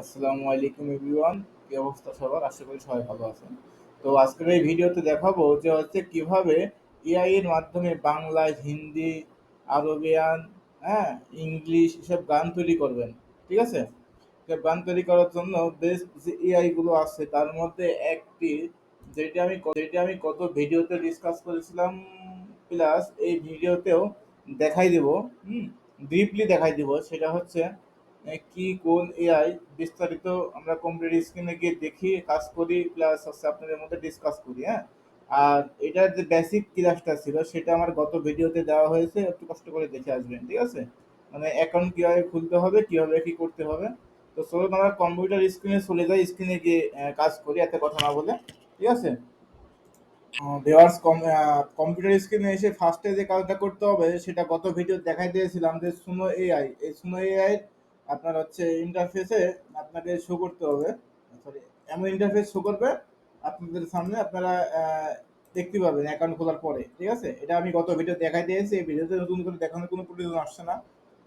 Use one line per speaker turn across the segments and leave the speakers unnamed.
আসসালামু আলাইকুম এভরিওয়ান। কি অবস্থা সবার? আশা করি সবাই ভালো আছেন। তো আজকের এই ভিডিওতে দেখাবো যে হচ্ছে কীভাবে এআই এর মাধ্যমে বাংলা, হিন্দি, আরবিয়ান হ্যাঁ ইংলিশ এসব গান তৈরি করবেন। ঠিক আছে? এসব গান তৈরি করার জন্য বেস্ট যে এআই গুলো আছে, তার মধ্যে একটি যেটি আমি যেটি আমি কত ভিডিওতে ডিসকাস করেছিলাম প্লাস এই ভিডিওতেও দেখাই দেব, হুম ডিপলি দেখাই দিব, সেটা হচ্ছে কি কোন এআই বিস্তারিত আমরা কম্পিউটার স্ক্রিনে গিয়ে দেখি, কাজ করি প্লাস হচ্ছে আপনাদের মধ্যে ডিসকাস করি হ্যাঁ? আর এটার যে বেসিক ক্লাসটা ছিল, সেটা আমার গত ভিডিওতে দেওয়া হয়েছে, একটু কষ্ট করে দেখে আসবেন, ঠিক আছে? মানে অ্যাকাউন্ট কীভাবে খুলতে হবে, কীভাবে কী করতে হবে? তো চলুন আমরা কম্পিউটার স্ক্রিনে চলে যাই স্ক্রিনে গিয়ে কাজ করি, এত কথা না বলে, ঠিক আছে? ভিউয়ার্স কম্পিউটার স্ক্রিনে এসে ফার্স্টে যে কাজটা করতে হবে, সেটা গত ভিডিও দেখাই দিয়েছিলাম যে সুনো এআই এই সুনো এআই আপনার হচ্ছে ইন্টারফেসে আপনাকে শো করতে হবে। সরি এমন ইন্টারফেস শো করবে, আপনাদের সামনে আপনারা দেখতে পাবেন অ্যাকাউন্ট খোলার পরে, ঠিক আছে? এটা আমি গত ভিডিও দেখাই দিয়েছি, এই ভিডিওতে নতুন করে দেখানোর কোনো প্রয়োজন আসছে না,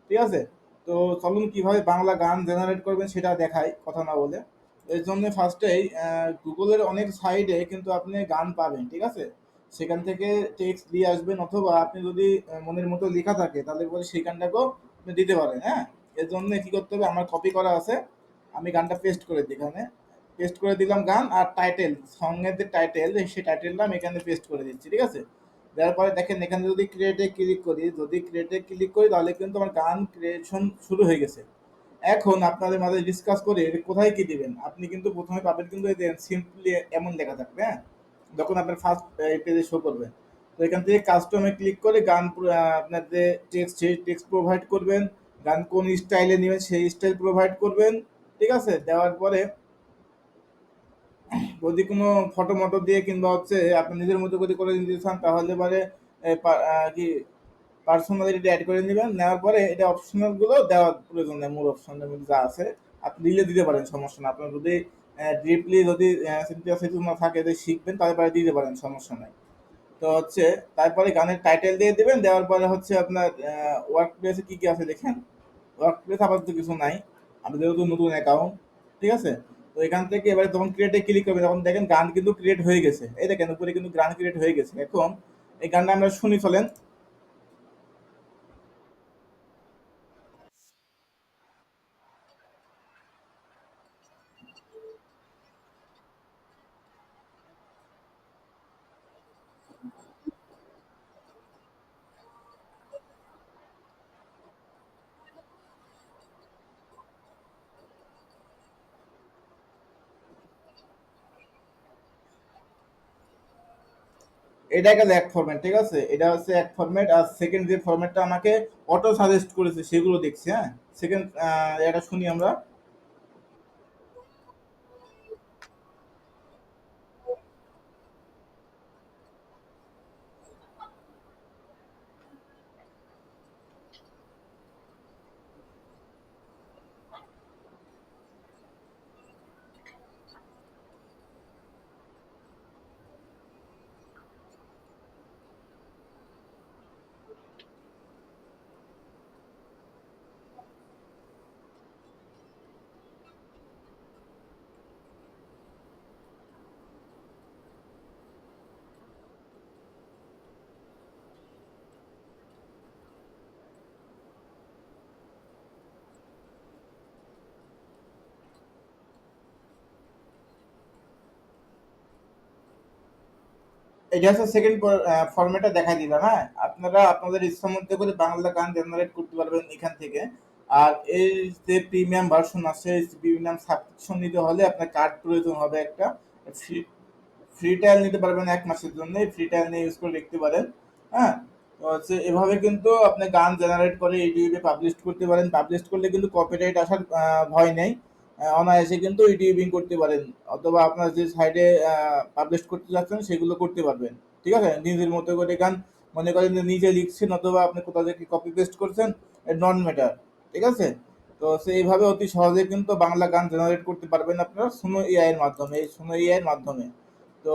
ঠিক আছে? তো চলুন কীভাবে বাংলা গান জেনারেট করবেন সেটা দেখাই, কথা না বলে। এর জন্য ফার্স্টেই গুগলের অনেক সাইডে কিন্তু আপনি গান পাবেন, ঠিক আছে? সেখান থেকে টেক্সট দিয়ে আসবেন, অথবা আপনি যদি মনের মতো লেখা থাকে, তাহলে পরে সেই গানটাকেও দিতে পারেন হ্যাঁ? এর জন্য কি করতে হবে? আমার কপি করা আছে। আমি গানটা পেস্ট করে দিই এখানে। পেস্ট করে দিলাম গান আর টাইটেল সঙ্গের যে টাইটেল সেই টাইটেলটা আমি এখানে পেস্ট করে দিচ্ছি, ঠিক আছে? দেওয়ার পরে দেখেন, এখানে যদি ক্রিয়েটে ক্লিক করি, যদি ক্রিয়েটে ক্লিক করি, তাহলে কিন্তু আমার গান ক্রিয়েশন শুরু হয়ে গেছে। এখন আপনাদের মাঝে ডিসকাস করে কোথায় কি দিবেন? আপনি কিন্তু প্রথমে পাবেন কিন্তু সিম্পলি এমন লেখা থাকবে হ্যাঁ? যখন আপনার ফার্স্ট পেজে শো করবে। তো এখান থেকে কাস্টমে ক্লিক করে গান আপনার যে টেক্সট সেই টেক্সট প্রোভাইড করবেন। গান কোন স্টাইলে নেবেন, সেই স্টাইল প্রোভাইড করবেন, ঠিক আছে? দেওয়ার পরে যদি কোনো ফটো মটো দিয়ে কিংবা হচ্ছে আপনি নিজের মতো করে করে নিতে চান, তাহলে পরে কি পার্সোনালিটি অ্যাড করে নেবেন। নেওয়ার পরে এটা অপশনালগুলো দেওয়ার প্রয়োজন নেই, মূল অপশনের মধ্যে যা আছে, আপনি দিলে দিতে পারেন, সমস্যা না আপনার যদি ডিপলি যদি না থাকে, যদি শিখবেন, তাহলে পরে দিতে পারেন, সমস্যা নাই। তো হচ্ছে তারপরে গানের টাইটেল দিয়ে দেবেন, দেওয়ার পরে হচ্ছে আপনার ওয়ার্ক প্লেসে কী কি আছে দেখেন? ওয়ার্ক প্লেস আপাতত কিছু নাই। আমি যেহেতু নতুন অ্যাকাউন্ট ঠিক আছে? তো এখান থেকে এবারে তখন ক্রিয়েটে ক্লিক করবেন, তখন দেখেন গান কিন্তু ক্রিয়েট হয়ে গেছে। এই দেখেন, উপরে কিন্তু গান ক্রিয়েট হয়ে গেছে। এখন এই গানটা আমরা শুনি, চলেন। এটা গেল এক ফরম্যাট ঠিক আছে? এটা হচ্ছে এক ফরম্যাট আর সেকেন্ড যে ফরম্যাটটা আমাকে অটো সাজেস্ট করেছে, সেগুলো দেখছি হ্যাঁ? সেকেন্ড এটা শুনি আমরা। এটা হচ্ছে সেকেন্ড ফরম্যাটটা দেখাই দিলাম হ্যাঁ? আপনারা আপনাদের ইচ্ছা মধ্যে করে বাংলা গান জেনারেট করতে পারবেন এখান থেকে। আর এই যে প্রিমিয়াম ভার্সন আছে প্রিমিয়াম সাবস্ক্রিপশন নিতে হলে আপনার কার্ড প্রয়োজন হবে একটা। ফ্রি ফ্রি ট্রায়াল নিতে পারবেন এক মাসের জন্য ফ্রি ট্রায়াল নিয়ে ইউজ করে দেখতে পারেন হ্যাঁ? তো হচ্ছে এভাবে কিন্তু আপনি গান জেনারেট করে ইউটিউবে পাবলিশ করতে পারেন। পাবলিশ করলে কিন্তু কপিরাইট আসার ভয় নেই। অনায়াসে কিন্তু ইউটিউবিং করতে পারেন। অথবা আপনার যে সাইডে পাবলিশ করতে যাচ্ছেন, সেগুলো করতে পারবেন। ঠিক আছে? নিজের মতো করে গান, মনে করেন যে নিজে লিখছেন, অথবা আপনি কোথাও থেকে কপি পেস্ট করছেন নন ম্যাটার ঠিক আছে? তো সেইভাবে অতি সহজে কিন্তু বাংলা গান জেনারেট করতে পারবেন আপনারা সোনো এআই এর মাধ্যমে এই সোনো এআই এর মাধ্যমে। তো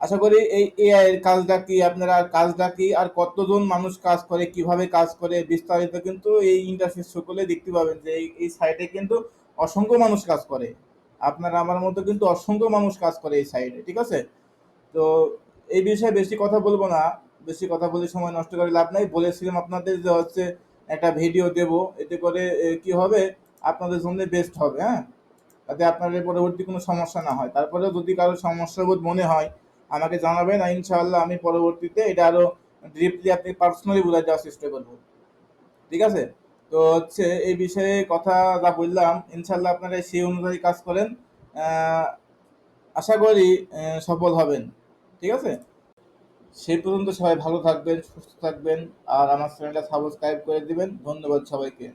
আশা করি এই এআই এর কাজটা কি আপনারা কাজটা কি, আর কতজন মানুষ কাজ করে, কীভাবে কাজ করে, বিস্তারিত কিন্তু এই ইন্টারফেস সকলে দেখতে পাবেন যে এই সাইটে কিন্তু অসংখ্য মানুষ কাজ করে। আপনার আমার মতো কিন্তু অসংখ্য মানুষ কাজ করে এই সাইডে ঠিক আছে? তো এই বিষয়ে বেশি কথা বলব না। বেশি কথা বলে সময় নষ্ট করে লাভ নাই। বলেছিলাম আপনাদের যে হচ্ছে একটা ভিডিও দেব। এতে করে কি হবে? আপনাদের জন্য বেস্ট হবে হ্যাঁ? তাতে আপনাদের পরবর্তী কোনো সমস্যা না হয়। তারপরেও যদি কারও সমস্যা বোধ মনে হয়, আমাকে জানাবেন। আর ইনশাআল্লাহ আমি পরবর্তীতে এটা আরও ডিপলি আপনি পার্সোনালি বোঝার দেওয়ার চেষ্টা করব। ঠিক আছে? তো হচ্ছে এই বিষয়ে কথা যা বললাম ইনশাল্লাহ আপনারা সেই অনুযায়ী কাজ করেন। আশা করি সফল হবেন। ঠিক আছে? সেই পর্যন্ত সবাই ভালো থাকবেন, সুস্থ থাকবেন, আর আমার চ্যানেলটা সাবস্ক্রাইব করে দিবেন। ধন্যবাদ সবাইকে।